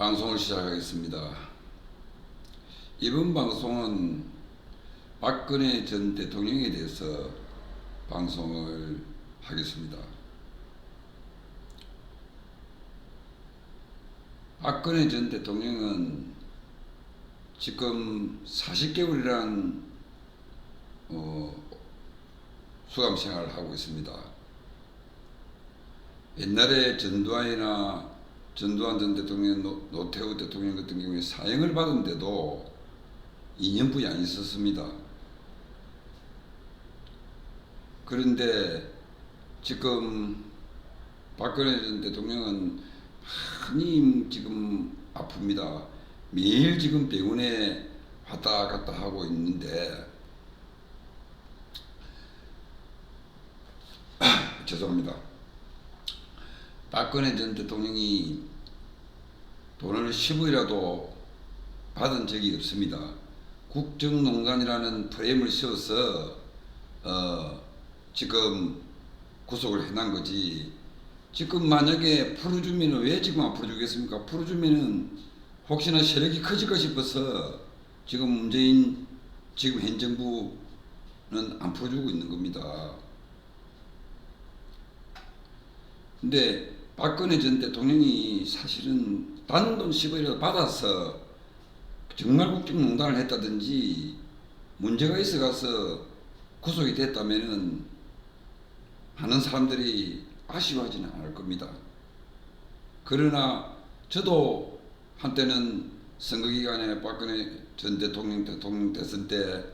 방송을 시작하겠습니다. 이번 방송은 박근혜 전 대통령에 대해서 방송을 하겠습니다. 박근혜 전 대통령은 지금 40개월이란 어, 수감 생활을 하고 있습니다. 옛날에 전두환이나 전두환 전 대통령, 노- 노태우 대통령 같은 경우에 사형을 받은데도 2년뿐이 안 있었습니다. 그런데 지금 박근혜 전 대통령은 많이 지금 아픕니다. 매일 지금 병원에 왔다 갔다 하고 있는데 죄송합니다. 박근혜 전 대통령이 돈을 10원이라도 받은 적이 없습니다. 국정농단이라는 프레임을 씌워서 어, 지금 구속을 해난 거지. 지금 만약에 풀어주면은 왜 지금 안 풀어주겠습니까? 풀어주면은 혹시나 세력이 커질까 싶어서 지금 문재인 지금 현 정부는 안 풀어주고 있는 겁니다. 근데 박근혜 전 대통령이 사실은 단돈 10원이라도 받아서 정말 국정농단을 했다든지 문제가 있어가서 구속이 됐다면은 많은 사람들이 아쉬워하지는 않을 겁니다. 그러나 저도 한때는 선거 기간에 박근혜 전 대통령 대통령 대선 때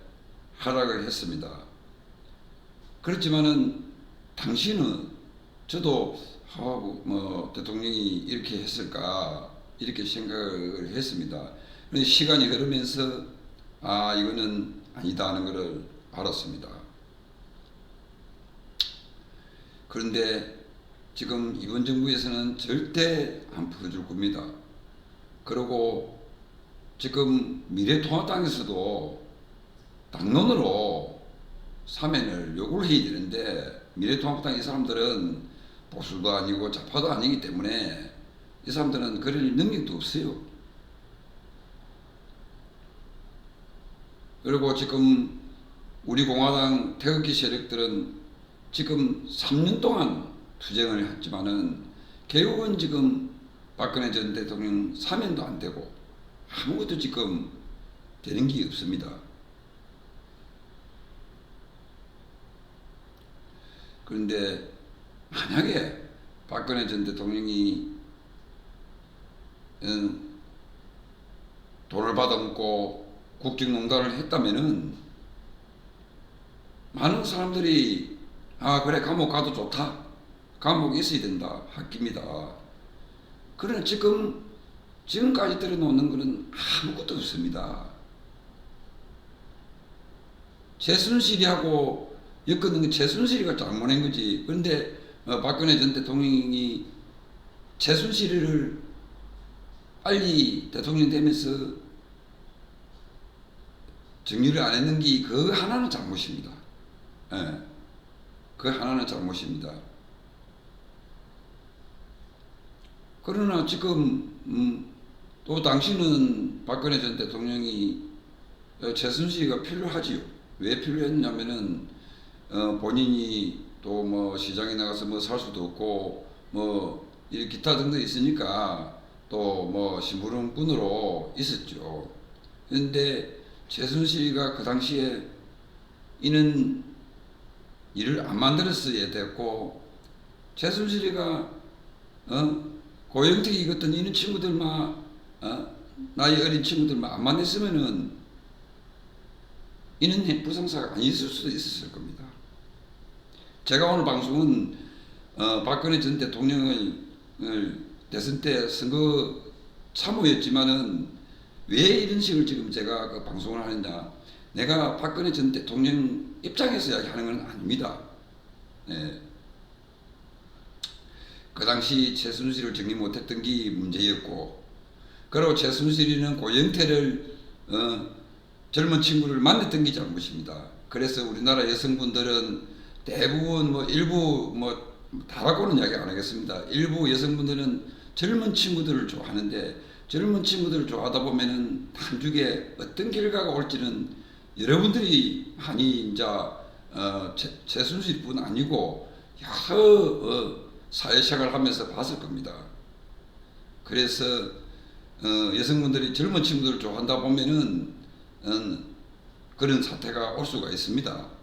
하락을 했습니다. 그렇지만은 당시는 저도 아, 뭐 대통령이 이렇게 했을까 이렇게 생각을 했습니다. 그런데 시간이 흐르면서 아 이거는 아니다 하는 것을 알았습니다. 그런데 지금 이번 정부에서는 절대 안 풀어줄 겁니다. 그리고 지금 미래통합당에서도 당론으로 사면을 요구를 해야 되는데 미래통합당 이 사람들은 보수도 아니고 좌파도 아니기 때문에 이 사람들은 그럴 능력도 없어요. 그리고 지금 우리 공화당 태극기 세력들은 지금 3년 동안 투쟁을 했지만은 결국은 지금 박근혜 전 대통령 사면도 안 되고 아무것도 지금 되는 게 없습니다. 그런데 만약에 박근혜 전 대통령이 음, 돈을 받아먹고 국정농단을 했다면은 많은 사람들이 아 그래 감옥 가도 좋다 감옥에 있어야 된다 학깁니다. 그러나 지금 지금까지 들어놓는 것은 아무것도 없습니다. 최순실이하고 엮는 건 최순실이가 잘못한 거지. 그런데 어, 박근혜 전 대통령이 최순실을 빨리 대통령 되면서 정리를 안 했는 게 그 하나는 잘못입니다. 예. 그 하나는 잘못입니다. 그러나 지금 음, 또 당신은 박근혜 전 대통령이 어, 최순실이가 필요하지요. 왜 필요했냐면은 어, 본인이 또 뭐 시장에 나가서 뭐 살 수도 없고 뭐 이 기타 등등 있으니까 또 뭐 심부름꾼으로 있었죠. 그런데 최순실이가 그 당시에 이는 일을 안 만들었어야 됐고 최순실이가 어 고영택이 같은 이런 친구들만 어 나이 어린 친구들만 안 만났으면은 이는 부상사가 안 있을 수도 있었을 겁니다. 제가 오늘 방송은 어, 박근혜 전 대통령을 을 대선 때 선거 참모였지만은 왜 이런 식으로 지금 제가 그 방송을 하느냐 내가 박근혜 전 대통령 입장에서 이야기하는 건 아닙니다. 네. 그 당시 최순실을 정리 못했던 게 문제였고 그리고 최순실이는 고영태를 어, 젊은 친구를 만났던 게 잘못입니다. 그래서 우리나라 여성분들은 대부분 뭐 일부 뭐 다라고는 이야기 안 하겠습니다. 일부 여성분들은 젊은 친구들을 좋아하는데 젊은 친구들을 좋아하다 보면은 한 주에 어떤 결과가 올지는 여러분들이 많이 이제 어, 최, 최순실 뿐 아니고 여러 어, 사회생활 하면서 봤을 겁니다. 그래서 어, 여성분들이 젊은 친구들을 좋아한다 보면은 음, 그런 사태가 올 수가 있습니다.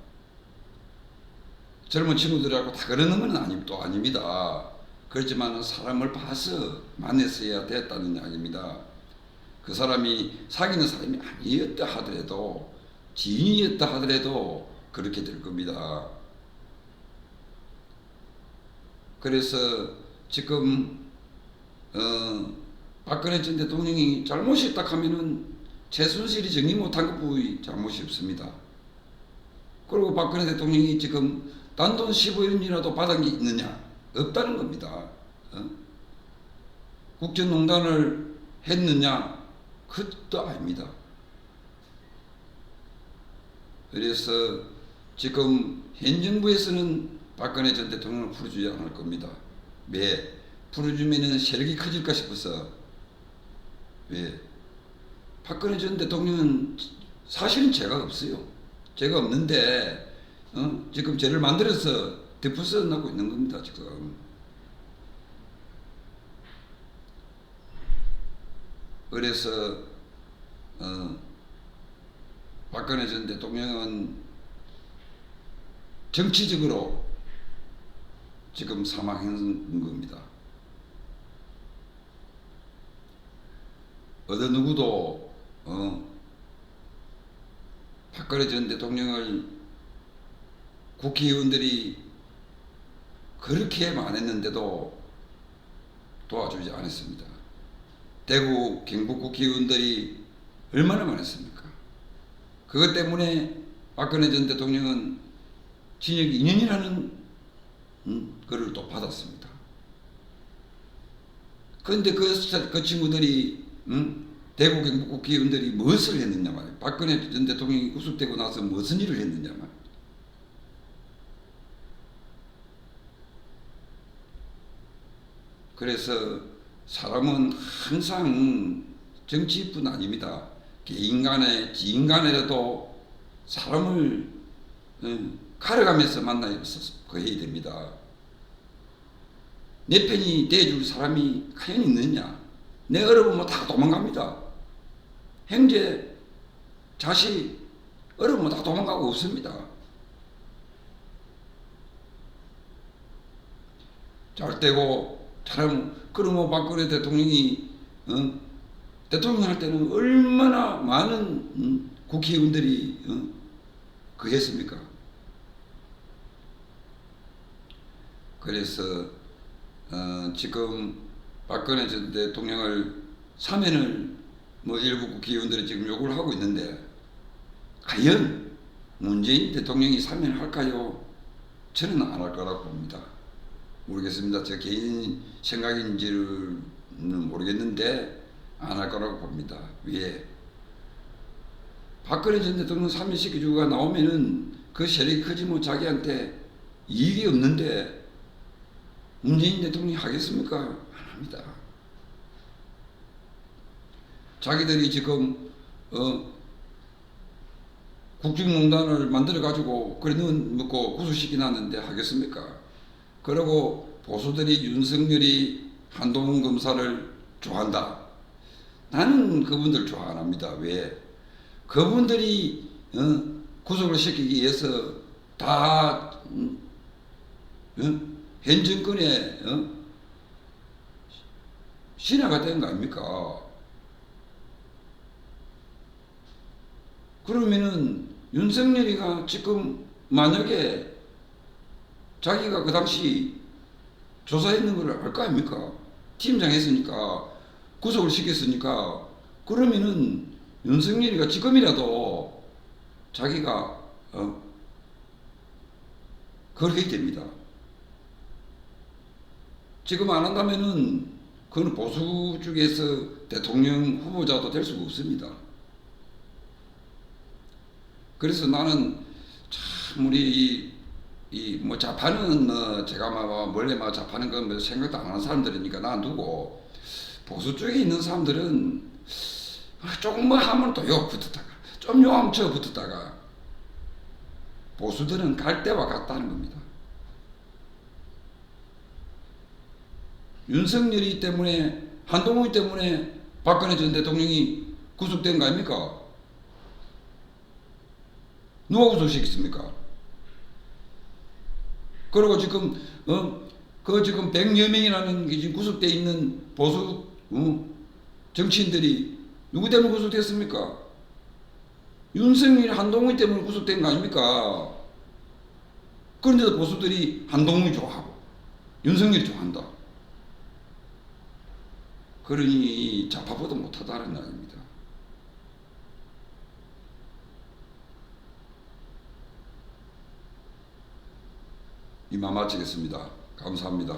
젊은 친구들하고 다 그러는 건 아니, 또 아닙니다. 그렇지만 사람을 봐서 만났어야 됐다는 이야기입니다. 그 사람이 사귀는 사람이 아니었다 하더라도 지인이었다 하더라도 그렇게 될 겁니다. 그래서 지금 어, 박근혜 전 대통령이 잘못이 있다 하면은 최순실이 정리 못한 것뿐이 잘못이 없습니다. 그리고 박근혜 대통령이 지금 단돈 15원이라도 받은 게 있느냐? 없다는 겁니다. 어? 국정농단을 했느냐? 그것도 아닙니다. 그래서 지금 현 정부에서는 박근혜 전 대통령을 풀어주지 않을 겁니다. 왜? 풀어주면은 세력이 커질까 싶어서. 왜? 박근혜 전 대통령은 사실은 죄가 없어요. 죄가 없는데 어? 지금 죄를 만들어서 덮어서 나고 있는 겁니다. 지금. 그래서 어, 박근혜 전 대통령은 정치적으로 지금 사망한 겁니다. 어느 누구도 어, 박근혜 전 대통령을 국회의원들이 그렇게 많았는데도 도와주지 않았습니다. 대구 경북 국회의원들이 얼마나 많았습니까? 그것 때문에 박근혜 전 대통령은 징역 2년이라는 음, 글을 또 받았습니다. 그런데 그, 그 친구들이 음, 대구 경북 국회의원들이 무엇을 했느냐 말이에요. 박근혜 전 대통령이 구속되고 나서 무슨 일을 했느냐 말이에요. 그래서 사람은 항상 정치뿐 아닙니다. 지인 간에라도 사람을 음, 가려가면서 만나야 됩니다. 내 편이 돼줄 사람이 과연 있느냐? 내 어려우면 다 도망갑니다. 형제, 자식, 어려우면 다 도망가고 없습니다. 잘 되고 참 그러면 박근혜 대통령이 어? 대통령 할 때는 얼마나 많은 음, 국회의원들이 어? 그 했습니까? 그래서 어, 지금 박근혜 전 대통령을 사면을 뭐 일부 국회의원들이 지금 요구를 하고 있는데 과연 문재인 대통령이 사면할까요? 저는 안 할 거라고 봅니다. 모르겠습니다. 제 개인 생각인지는 모르겠는데 안 할 거라고 봅니다. 왜? 박근혜 전 대통령 사면시켜주가 나오면은 그 세력이 크지 뭐 자기한테 이익이 없는데 문재인 대통령이 하겠습니까? 안 합니다. 자기들이 지금 어, 국정농단을 만들어 가지고 그래는 먹고 구속시키 놨는데 하겠습니까? 그리고 보수들이 윤석열이 한동훈 검사를 좋아한다. 나는 그분들 좋아 안 합니다. 왜? 그분들이 어, 구속을 시키기 위해서 다 음, 어? 현 정권의 어? 신하가 된 거 아닙니까? 그러면은 윤석열이가 지금 만약에 자기가 그 당시 조사했는 걸 알 거 아닙니까? 팀장 했으니까 구속을 시켰으니까 그러면은 윤석열이가 지금이라도 자기가 어, 그렇게 됩니다. 지금 안 한다면은 그건 보수 쪽에서 대통령 후보자도 될 수가 없습니다. 그래서 나는 참 우리 이 뭐 자파는 뭐 제가 막 원래 막 자파는 건뭐 생각도 안 하는 사람들이니까 나 두고 보수 쪽에 있는 사람들은 조금 뭐 하면 또 욕 붙었다가 좀 욕하면 저 붙었다가 보수들은 갈 때와 같다는 겁니다. 윤석열이 때문에 한동훈 때문에 박근혜 전 대통령이 구속된 거 아닙니까? 누가 구속시켰습니까? 그리고 지금 어 그 지금 100여 명이라는 게 지금 구속돼 있는 보수 어, 정치인들이 누구 때문에 구속됐습니까? 윤석열 한동훈 때문에 구속된 거 아닙니까? 그런데도 보수들이 한동훈이 좋아하고 윤석열이 좋아한다. 그러니 좌파보다 못하다는 이야기입니다. 이만 마치겠습니다. 감사합니다.